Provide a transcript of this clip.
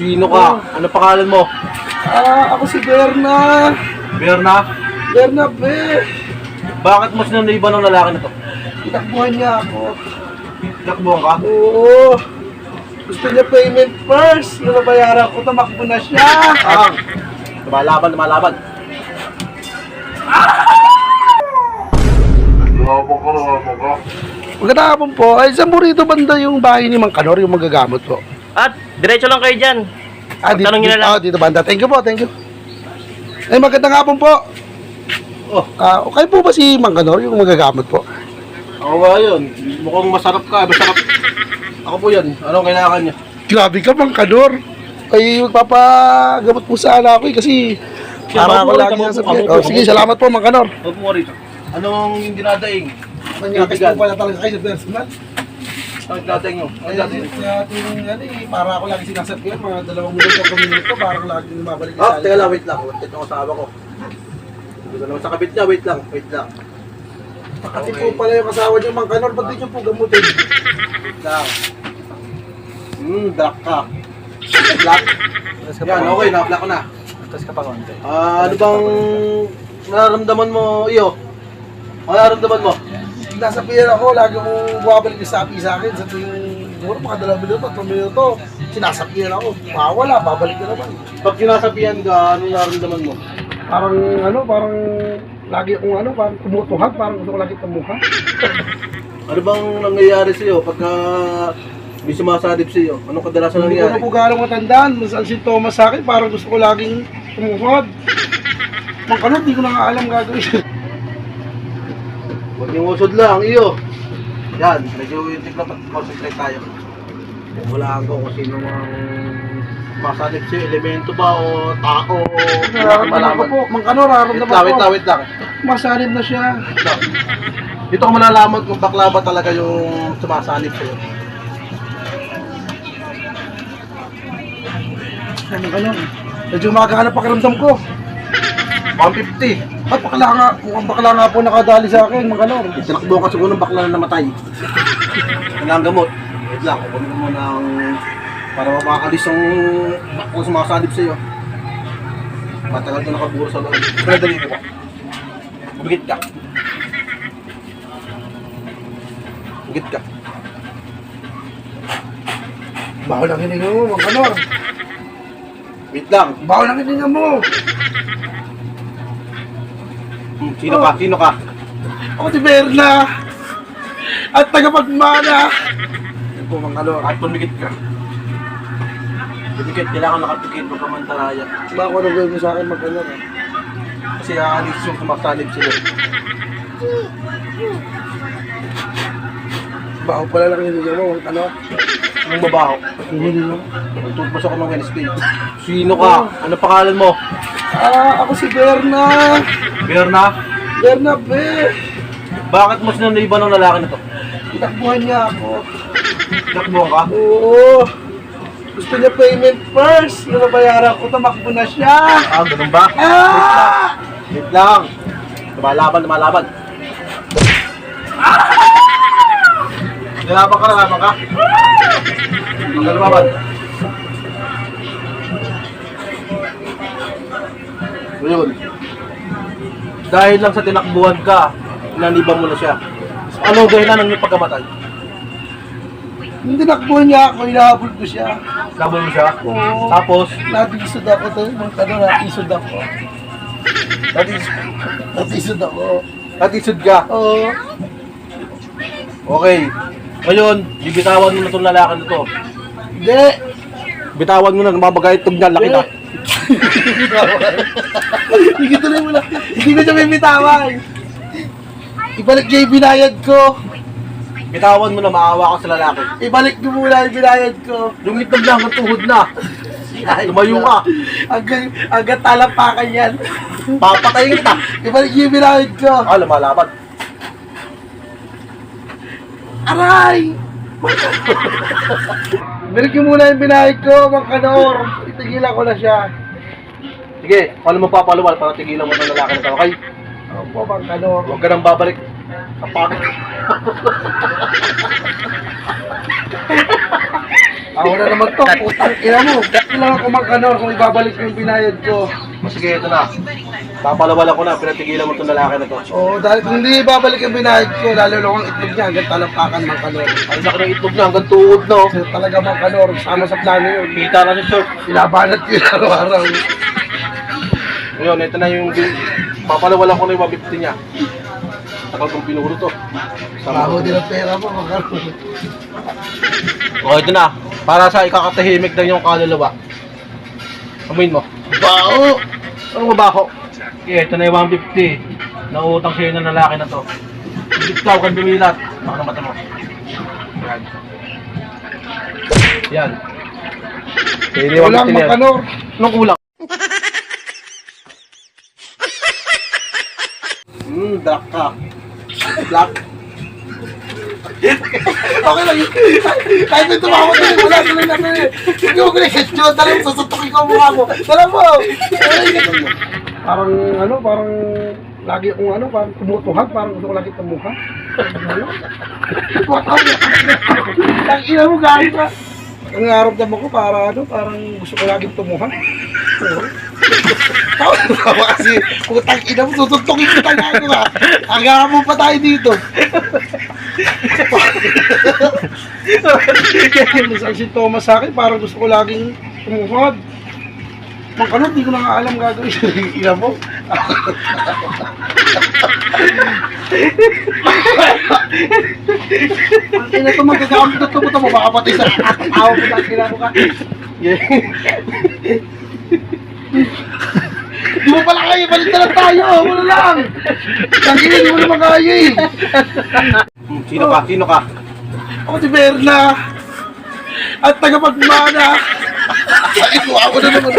Sino ka? Ano pangalan mo? Ah, ako si Berna. Berna? Berna, be. Bakit mo sinunod ng lalaki na to? Itakbuhan niya ako. Takbuhan ka? Oo. Gusto niya payment first. Nung nabayaran ko, tamakbo na siya. Ah, lumalaban, lumalaban. Magandang hapon po. Ay, saan po rito banda yung bahay ni Mang Kanor, yung magagamot po? At diretso lang kayo dyan. Ah, dito, Tanong niyo na dito, lang. ah, dito banda. Thank you po, thank you. Ay, magandang hapon po. Oh, Ah, okay po ba si Mang Kanor, yung magagamot po? ako ba yun? Mukhang masarap ka, masarap. Ako po yan. Anong kailangan niya? Grabe ka, Mang Kanor. Ay, magpapagamot po sana ako eh, kasi para ako po, lagi tama po. Oh, sige, salamat po, Mang Kanor. Huwag mo rito. Anong dinadaing? Manyakas po pala talaga kayo sa personal. Anong dinadaing mo? Anong Ay, dinadaing? sa ating ano eh, para ako lagi sinasabihan, mga dalawang minuto o minuto, para ako lagi lumabalik Oh, teka lang, wait lang. Wait lang ko. Dito naman sa kabit niya, wait lang, wait lang. Pati po pala yung kasawa niyo, Mang Kanor, ba't di niyo po gamutin? Wait lang. Hmm, black ka. Black. Yan, okay na, black ko na. Tapos ka pa konti. Ah, ano bang nararamdaman mo, iyo? Ano nararamdaman mo? Nasa pier ako, lagi kong bumabalik yung sapi sa akin sa tuwing siguro mga dalawang minuto, tatlong minuto. Sinasapian ako, mawala, babalik na naman. Pag sinasabihan ka, ano nararamdaman mo? Parang ano, parang lagi akong ano, parang tumutuhag, parang gusto ko lagi tumuhag. Ano bang nangyayari sa'yo pagka may sumasalip sa'yo? Anong kadalasan Hindi ko nangyayari? na po galang matandaan, mas ang sintomas sa akin, parang gusto ko laging tumuhag. Mang kanot, di ko na nga alam gagawin. Yung lang, iyo. Yan, medyo yung tignan pa, concentrate tayo. Wala ko kung sino ang masalip sa'yo, elemento ba o tao o ko po, Mang kanot, Wait lang, wait lang, wait lang. Masalib na siya. Dito ko malalaman kung bakla ba talaga yung sumasalip sa'yo. Mang kanot, medyo makakahanap pakiramdam ko. 150. Ba't bakla nga, mukhang bakla nga po nakadali sa akin, Mang kanot. Tinakbo ka siguro ng bakla na namatay. Kailangan gamot. Wait lang, kukunin mo ng para mapakalis yung bakla sumasalip sa'yo. Matagal ka nakaburo sa loob. Pero dali mo. Bumigit ka. Bumigit ka. Bawal ang hininga mo, Mang kanot. Wait lang. Bawal ang hininga mo. Sino ka? Sino ka? Ako si Berna. At tagapagmana. Yan po mga ano, at pumigit ka. Pumigit, kailangan nakapikit mo kamantaraya. Ba ako nang gawin mo sa akin, Mang kanot. Kasi aalis yung sumasalip sila. Baho pala lang hininga mo, Mang kanot. Anong babaho? Nagtutbos ako ng Wednesday. Sino ka? Ano pangalan mo? Ah, ako si Berna. Berna? Berna, be. Bakit mo sinunod ng lalaki na to? Itakbuhan niya ako. Takbuhan ka? Oo. Gusto niya payment first. Nung nabayaran ko, tamakbo na siya. Ah, ganun ba? Ah! Wait lang. Lumalaban, lumalaban. Lalaban ka, lalaban ka. Lumaban. Ngayon, dahil lang sa tinakbuhan ka, inaniban mo na siya. Ano ang dahilan ng pagkamatay? Hindi nakbuhan niya ako, hinahabol ko siya. Laban mo siya? Oo. Tapos, Natisod ako to. Mga kano, natisod ako. natis Natisod ako. natisod ka. Oo. Okay. Ngayon, bibitawan mo na itong lalaki na to. Hindi. Bitawan mo na, namabagay itong niya, laki na. Hindi tuloy mo lang. Hindi ko siya may bitawan. Ibalik niya yung binayad ko. Bitawan mo na, maawa ka sa lalaki. Ibalik niyo muna yung binayad ko. Lumitog na hanggang tuhod na. Lumayo ka. Hanggang, hanggang talampakan yan. Papatayin kita. Ibalik niyo yung binayad ko. Ah, lumalaban. Aray! Ibalik niyo muna yung binayad ko, Mang Kanor. Itigilan ko na siya. Sige, paano mo papaluwal para tigilan mo ng lalaki na to, okay? Opo, Mang Kanor. Huwag ka nang babalik. Kapag. Ako na naman to, putang ina mo. Kailangan ko magkanor kung ibabalik ko yung binayad ko. O sige, ito na. Papalawalan ko na, pinatigilan mo itong lalaki na to. Oo, dahil kung hindi ibabalik yung binayad ko, lalo lang ang itlog niya, hanggang talampakan mang kanor. Ang laki ng itlog niya, hanggang tuhod no. Kasi talaga mang kanor, sama sa plano yun. Kita na si Sir. Pinabanat ko yun araw-araw. Ngayon, ito na yung papalawalan ko na yung 150 niya. Takal kong pinuro to. Baho din ang pera mo, mang kanor. O, ito na. Para sa ikakatahimik lang yung kaluluwa. Amoyin mo. Bao! Ano mabaho? Okay, ito na yung 150. Nautang sa'yo ng lalaki na to. Ikaw kan dumilat. Baka na mata mo. Yan. Yan. Ini Walang 150 na yan. kanor. Anong kulang? Hmm, black ka. Black. Okay lang yun. Kahit may tumawag na yun, wala sila na yun. Hindi mo yun. Dala mo, sasutukin ko ang mukha mo. Dala mo. Parang ano, parang lagi akong ano, parang tumutuhag, parang gusto ko lagi tumuhag. Ano? Ang ina mo, gano'n ka. Ang naramdaman ko, para ano, parang gusto ko lagi tumuhag. Tawa tawa kasi, putang ina mo, tututukin ko tayo ko ha. Hanggang mo pa tayo dito. Kaya si Thomas sa akin, parang gusto ko laging tumuhod. Mangkanot, di ko na nga alam gagawin. Ina mo. Ang ina to, magagamit na ito mo mo, baka pati sa awa mo na kailangan ka. Di mo pala kaya, balik na lang tayo, wala lang. Ang ina, di mo naman kaya eh. Sino ka? Sino ka? Ako si Berna. At tagapagmana. Ay, ko ako na naman.